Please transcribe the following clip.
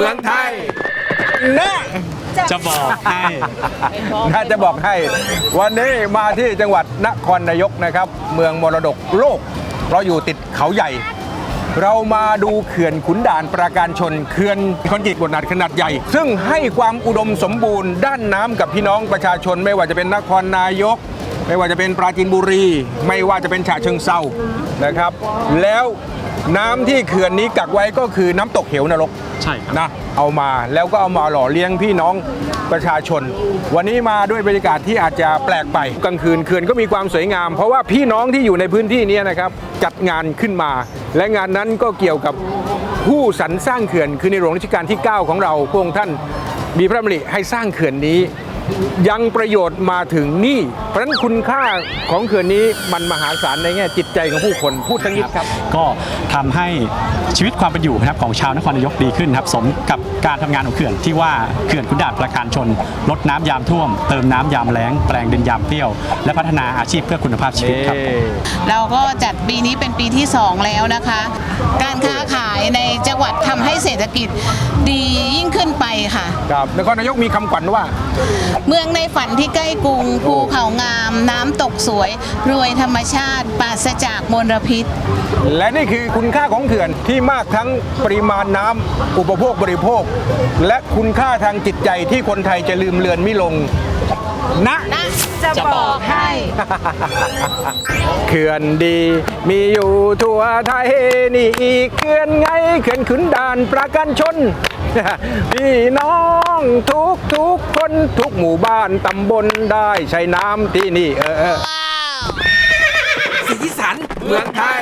มืองไทยนะจะบอกให้น่าจะบอกให้ วันนี้มาที่จังหวัดนครนายกนะครับ เมืองมรดกโลก เราอยู่ติดเขาใหญ่ เรามาดูเขื่อนขุนด่านปราการชนเขื่อนคอนกรีตบดหนาดขนาดใหญ่ ซึ่งให้ความอุดมสมบูรณ์ด้านน้ำกับพี่น้องประชาชนไม่ว่าจะเป็นนครนายก ไม่ว่าจะเป็นปราจีนบุรี ไม่ว่าจะเป็นฉะเชิงเซานะครับ แล้ว น้ำที่เขื่อนนี้กักไว้ก็คือน้ำตกเหวนรก ใช่ครับนะเอามาแล้วก็เอามาหล่อเลี้ยงพี่น้องประชาชน วันนี้มาด้วยบรรยากาศที่อาจจะแปลกไปกลางคืนเขื่อนก็มีความสวยงาม เพราะว่าพี่น้องที่อยู่ในพื้นที่เนี้นะครับจัดงานขึ้นมา และงานนั้นก็เกี่ยวกับผู้สรรสร้างเขื่อนคือในหลวงรัชกาลที่ 9 ของเราพระองค์ท่านมีพระดำริให้สร้างเขื่อนนี้ ยังประโยชน์มาถึงนี่ เพราะฉะนั้นคุณค่าของเขื่อนนี้มันมหาศาลในแง่จิตใจของผู้คนพูดทั้งนิดครับ ก็ทำให้ชีวิตความเป็นอยู่นะครับของชาวนครนายกดีขึ้นครับสมกับ การทำงานของเขื่อนที่ว่าเขื่อนขุนด่านประการชน ลดน้ำยามท่วม เติมน้ำยามแล้ง แปลงดินยามเปรี้ยว และพัฒนาอาชีพเพื่อคุณภาพชีวิตครับ เราก็จัดปีนี้เป็นปีที่ 2 แล้วนะคะ การค้าขายในจังหวัดทำให้เศรษฐกิจดียิ่งขึ้นไปค่ะครับนครนายกมีคำขวัญว่า เมืองในฝันที่ใกล้กรุงภูเขางาม น้ำตกสวย รวยธรรมชาติปราศจากมลพิษ และนี่คือคุณค่าของเขื่อนที่มากทั้งปริมาณน้ำอุปโภคบริโภคและคุณค่าทางจิตใจที่คนไทยจะลืมเลือนไม่ลงณนะจะบอกให้ เขื่อนดีมีอยู่ทั่วไทยนี่อีกเขื่อนไงเขื่อนขุนด่านประกันชน พี่น้องทุกทุกคนทุกหมู่บ้านตำบลได้ใช้น้ำที่นี่ เออเออสีสันเมืองไทย